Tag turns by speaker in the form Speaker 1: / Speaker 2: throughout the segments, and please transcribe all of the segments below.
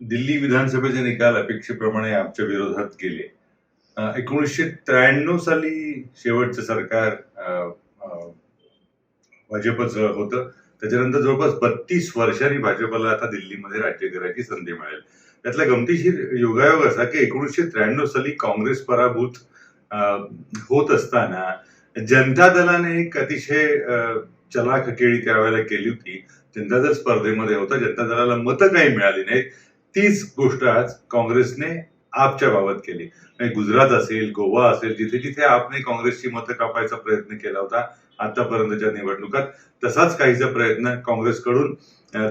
Speaker 1: दिल्ली विधानसभेचे निकाल अपेक्षेप्रमाणे आमच्या विरोधात गेले. एकोणीसशे त्र्याण्णव साली शेवटचं सरकार भाजपचं होतं. त्याच्यानंतर जवळपास बत्तीस वर्षांनी भाजपला आता दिल्लीमध्ये राज्य करायची संधी मिळेल. त्यातला गमतीशीर योगायोग असा की एकोणीसशे त्र्याण्णव साली काँग्रेस पराभूत होत असताना जनता दलाने एक अतिशय चलाखकेळी चलाख केळी त्यावेळेला केली होती. जनता दल स्पर्धेमध्ये होता. जनता दलाला मतं काही मिळाली नाहीत. तीच गोष्ट आज काँग्रेसने आपच्या बाबत केली. म्हणजे गुजरात असेल गोवा असेल जिथे जिथे आपने काँग्रेसची मतं कापायचा प्रयत्न केला होता आतापर्यंतच्या निवडणुकात तसाच काहीचा प्रयत्न काँग्रेसकडून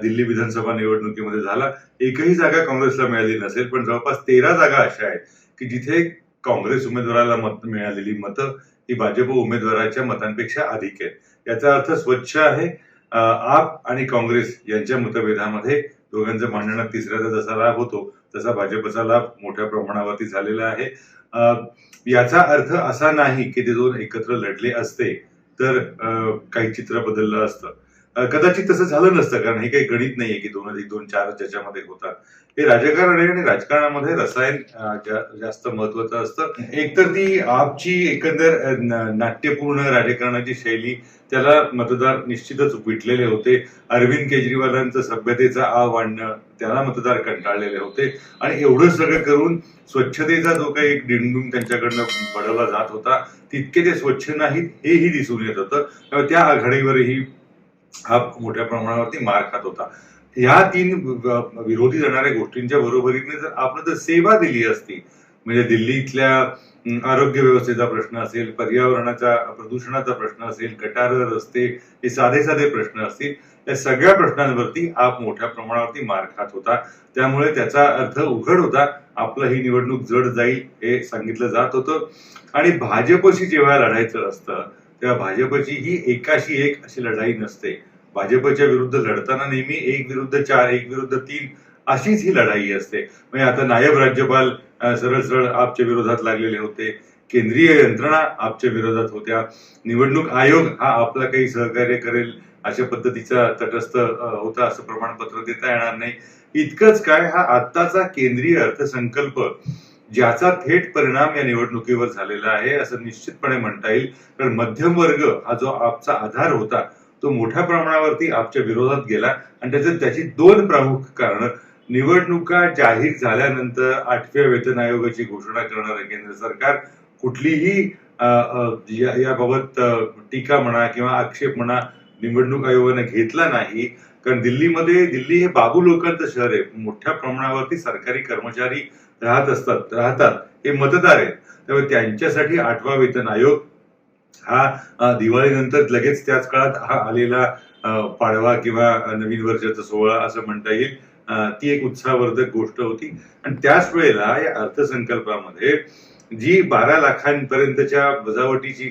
Speaker 1: दिल्ली विधानसभा निवडणुकीमध्ये झाला. एकही जागा काँग्रेसला मिळाली नसेल पण जवळपास तेरा जागा अशा आहेत की जिथे काँग्रेस उमेदवाराला मत मिळालेली मतं ही भाजप उमेदवाराच्या मतांपेक्षा अधिक आहेत. याचा अर्थ स्वच्छ आहे. आप आणि काँग्रेस यांच्या मतभेदामध्ये दोघांचं भांडणात तिसऱ्याचा जसा लाभ होतो तसा भाजपचा लाभ मोठ्या प्रमाणावरती झालेला आहे. याचा अर्थ असा नाही की ते दोन एकत्र लढले असते तर काही चित्र बदललं असतं. कदाचित तसं झालं नसतं कारण हे काही गणित नाहीये की दोन अधिक दोन चार ज्याच्यामध्ये होतात. हे राजकारण आहे आणि राजकारणामध्ये रसायन जा- जास्त महत्वाचं असतं. एकतर ती आपची एकंदर नाट्यपूर्ण राजकारणाची शैली त्याला मतदार निश्चितच विटलेले होते. अरविंद केजरीवालांचं सभ्यतेचा आव आणणं त्याला मतदार कंटाळलेले होते. आणि एवढं सगळं करून स्वच्छतेचा जो काही एक डिंडूम त्यांच्याकडनं बडवला जात होता तितके ते स्वच्छ नाहीत हेही दिसून येत होतं. त्या आघाडीवरही हा मोठ्या प्रमाणावरती मार खात होता. ह्या तीन विरोधी जाणाऱ्या गोष्टींच्या बरोबरीने जर आपण जर सेवा दिली असती म्हणजे दिल्लीतल्या आरोग्य व्यवस्थेचा प्रश्न असेल पर्यावरणाचा प्रदूषणाचा प्रश्न असेल गटार रस्ते हे साधे साधे प्रश्न असतील या सगळ्या प्रश्नांवरती आप मोठ्या प्रमाणावरती मार खात होता. त्यामुळे त्याचा अर्थ उघड होता. आपलं ही निवडणूक जड जाईल हे सांगितलं जात होतं. आणि भाजपशी जेव्हा लढायचं असतं तेव्हा भाजपची ही एकाशी एक अशी लढाई नसते. भाजपच्या विरुद्ध लढताना नेहमी एक विरुद्ध चार एक विरुद्ध तीन अशीच ही लढाई असते. म्हणजे आता नायब राज्यपाल सरळ सरळ आपच्या विरोधात लागलेले होते. केंद्रीय यंत्रणा आपच्या विरोधात होत्या. निवडणूक आयोग हा आपला काही सहकार्य करेल अशा पद्धतीचा तटस्थ होता असं प्रमाणपत्र देता येणार नाही. इतकंच काय हा आत्ताचा केंद्रीय अर्थसंकल्प ज्याचा थेट परिणाम या निवडणुकीवर झालेला आहे असं निश्चितपणे म्हणता येईल. कारण मध्यम वर्ग हा जो आपचा आधार होता तो मोठ्या प्रमाणावरती आपच्या विरोधात गेला. आणि त्याच्यात त्याची दोन प्रमुख कारण. निवडणुका जाहीर झाल्यानंतर आठव्या वेतन आयोगाची घोषणा करणारं केंद्र सरकार कुठलीही याबाबत टीका म्हणा किंवा आक्षेप म्हणा निवडणूक आयोगाने घेतला नाही. कारण दिल्लीमध्ये दिल्ली हे बाबू लोकांचं शहर आहे. मोठ्या प्रमाणावरती सरकारी कर्मचारी राहत असतात राहतात. हे मतदार आहेत. त्यामुळे त्यांच्यासाठी आठवा वेतन आयोग हा दिवाळीनंतर लगेच त्याच काळात हा आलेला पाडवा किंवा नवीन वर्षाचा सोहळा असं म्हणता येईल. ती एक उत्साहवर्धक गोष्ट होती. आणि त्याच वेळेला या अर्थसंकल्पामध्ये जी बारा लाखांपर्यंतच्या वजावटीची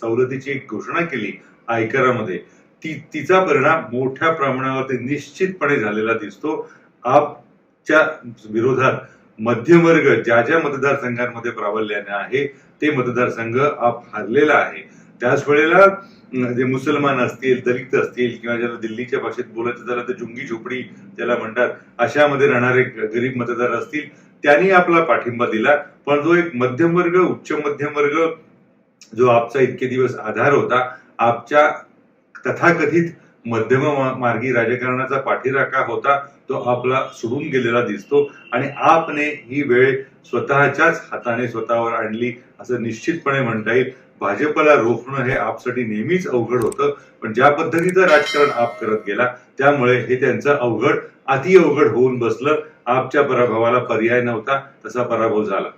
Speaker 1: सवलतीची एक घोषणा केली आयकरामध्ये ती तिचा परिणाम मोठ्या प्रमाणावरती निश्चितपणे झालेला दिसतो. आपच्या विरोधात मध्यमवर्ग ज्या ज्या मतदारसंघांमध्ये प्राबल्याने आहे ते मतदारसंघ आप हरलेला आहे. त्याच वेळेला जे मुसलमान असतील दलित असतील किंवा ज्याला दिल्लीच्या भाषेत बोलायचं झालं तर जुंगी झोपडी ज्याला म्हणतात अशामध्ये राहणारे गरीब मतदार असतील त्यांनी आपला पाठिंबा दिला. पण जो एक मध्यम वर्ग उच्च मध्यम वर्ग जो आपचा इतके दिवस आधार होता आपच्या तथाकथित मध्यम मार्गी राजकारणाचा पाठीराखा होता तो आपला सोडून गेलेला दिसतो. आणि आपने ही वेळ स्वतःच्याच हाताने स्वतःवर आणली असं निश्चितपणे म्हणता येईल. भाजपला रोखणं हे आपसाठी नेहमीच अवघड होतं पण ज्या पद्धतीचं राजकारण आप करत गेला त्यामुळे हे त्यांचं अवघड अति अवघड होऊन बसलं. आपच्या पराभवाला पर्याय नव्हता तसा पराभव झाला.